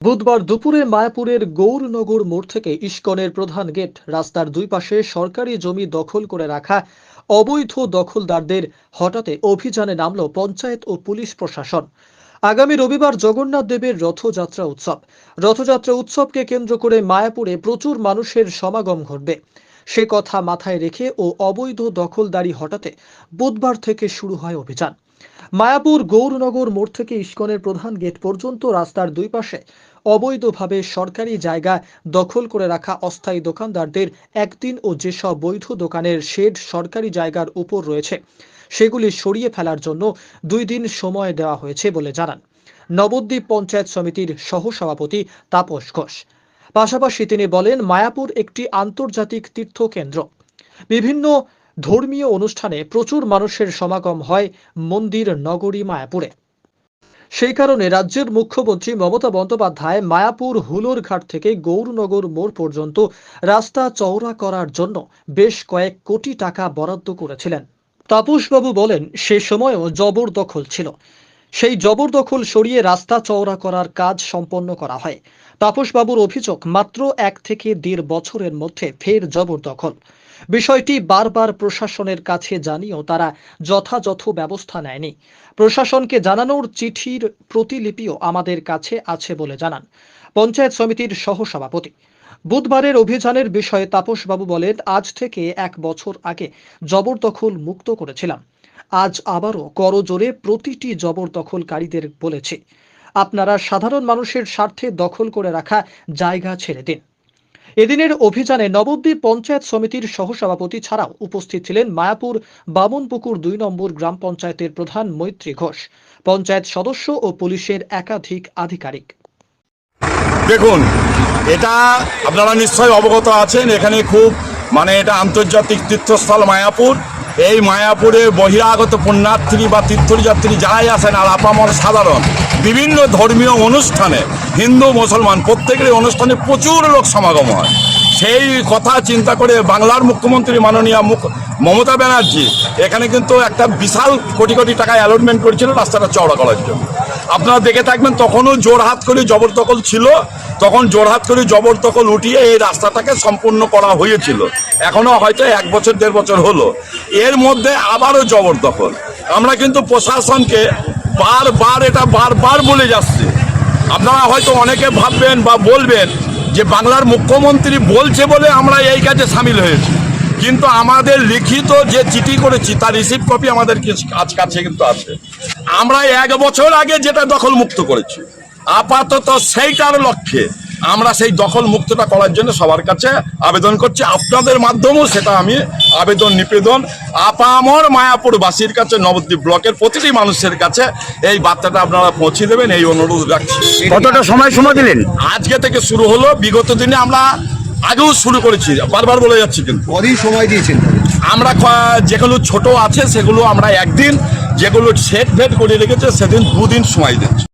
বুধবার দুপুরে মায়াপুরের গৌরনগর মোড় থেকে ইস্কনের প্রধান গেট রাস্তার দুই পাশে সরকারি জমি দখল করে রাখা অবৈধ দখলদারদের হঠাতে অভিযানে নামল পঞ্চায়েত ও পুলিশ প্রশাসন। আগামী রবিবার জগন্নাথ দেবের রথযাত্রা উৎসব। রথযাত্রা উৎসবকে কেন্দ্র করে মায়াপুরে প্রচুর মানুষের সমাগম ঘটবে। সে কথা মাথায় রেখে ও অবৈধ দখলদারি হটাতে বুধবার থেকে শুরু হয় অভিযান। মায়াপুর গৌরনগর মোড় থেকে ইস্কনের প্রধান গেট পর্যন্ত রাস্তার দুই পাশে অবৈধভাবে সরকারি জায়গা দখল করে রাখা অস্থায়ী দোকানদারদের একদিন ও যেসব বৈধ দোকানের শেড সরকারি জায়গার উপর রয়েছে, সেগুলি সরিয়ে ফেলার জন্য দুই দিন সময় দেওয়া হয়েছে বলে জানান। নবদ্বীপ পঞ্চায়েত সমিতির সহসভাপতি তাপস ঘোষ। পাশাপাশি তিনি বলেন, মায়াপুর একটি আন্তর্জাতিক তীর্থকেন্দ্র। বিভিন্ন ধর্মীয় অনুষ্ঠানে প্রচুর মানুষের সমাগম হয় মন্দির নগরী মায়াপুরে। সেই কারণে রাজ্যের মুখ্যমন্ত্রী মমতা বন্দ্যোপাধ্যায় মায়াপুর হুলোর ঘাট থেকে গৌরনগর মোড় পর্যন্ত রাস্তা চওড়া করার জন্য বেশ কয়েক কোটি টাকা বরাদ্দ করেছিলেন। তাপসবাবু বলেন, সে সময়ও জবরদখল ছিল। সেই জবরদখল সরিয়ে রাস্তা চওড়া করার কাজ সম্পন্ন করা হয়। তাপসবাবুর অভিযোগ মাত্র এক থেকে দেড় বছরের মধ্যে ফের জবরদখল। বিষয়টি বারবার প্রশাসনের কাছে জানিয়েও তারা যথাযথ ব্যবস্থা নেয়নি। প্রশাসনকে জানানোর চিঠির প্রতিলিপিও আমাদের কাছে আছে বলে জানান পঞ্চায়েত সমিতির সহসভাপতি। বুধবারের অভিযানের বিষয়ে তাপসবাবু বলেন, আজ থেকে এক বছর আগে জবরদখল মুক্ত করেছিলাম। আজ আবারও করজোরে প্রতিটি জবরদখলকারীদের বলেছে। আপনারা সাধারণ মানুষের স্বার্থে দখল করে রাখা জায়গা ছেড়ে দিন। এদিনের অভিযানে নবদ্বীপ পঞ্চায়েত সমিতির সহসভাপতি ছাড়াও উপস্থিত ছিলেন মায়াপুর বামনপুকুর দুই নম্বর গ্রাম পঞ্চায়েতের প্রধান মৈত্রী ঘোষ, পঞ্চায়েত সদস্য ও পুলিশের একাধিক আধিকারিক। দেখুন, এটা আপনারা নিশ্চয়ই অবগত আছেন, এখানে খুব মানে এটা আন্তর্জাতিক তীর্থস্থল মায়াপুর। এই মায়াপুরে বহিরাগত পুণ্যার্থী বা তীর্থযাত্রী যারাই আসেন আর আপামর সাধারণ, বিভিন্ন ধর্মীয় অনুষ্ঠানে হিন্দু, মুসলমান প্রত্যেকের অনুষ্ঠানে প্রচুর লোক সমাগম হয়। সেই কথা চিন্তা করে বাংলার মুখ্যমন্ত্রী মাননীয় মুখ, মমতা ব্যানার্জি এখানে কিন্তু একটা বিশাল কোটি কোটি টাকা অ্যালটমেন্ট করেছিল রাস্তাটা চওড়া করার জন্য। আপনারা দেখে থাকবেন তখনও জোরহাত করে জবরদখল ছিল, তখন জোরহাত করে জবরদখল উঠিয়ে এই রাস্তাটাকে সম্পূর্ণ করা হয়েছিল। এখনও হয়তো এক বছর, দেড় বছর হলো। এর মধ্যে আবারও জবরদখল। আমরা কিন্তু প্রশাসনকে বারবার এটা বারবার বলে যাচ্ছি। আপনারা হয়তো অনেকে ভাববেন বা বলবেন যে বাংলার মুখ্যমন্ত্রী বলছে বলে আমরা এই কাজে সামিল হয়েছি। কিন্তু আমাদের লিখিত যে চিঠি করেছি, তার রিসিভ কপি আমাদের কাজ কাছে কিন্তু আছে। আমরা এক বছর আগে যেটা দখল মুক্ত করেছি। আপাতত সেইটার লক্ষ্যে আমরা সেই দখল মুক্তটা করার জন্য সবার কাছে আবেদন করছি। আপনাদের মাধ্যমেও সেটা আমি আবেদন নিবেদন আপামর মায়াপুরবাসীর কাছে নবদ্বীপ ব্লকের প্রতিটি মানুষের কাছে এই বার্তাটা আপনারা পৌঁছে দেবেন এই অনুরোধ রাখছি। কতটা সময় সময় দিলেন? আজকে থেকে শুরু হলো বিগত দিনে আমরা আগেও শুরু করেছি বারবার বলে যাচ্ছি কিন্তু। কদিন সময় দিয়েছেন। আমরা যেগুলো ছোট আছে সেগুলো আমরা একদিন যেগুলো সেট ভেট করে রেখেছে সেদিন দুদিন সময় দিচ্ছি।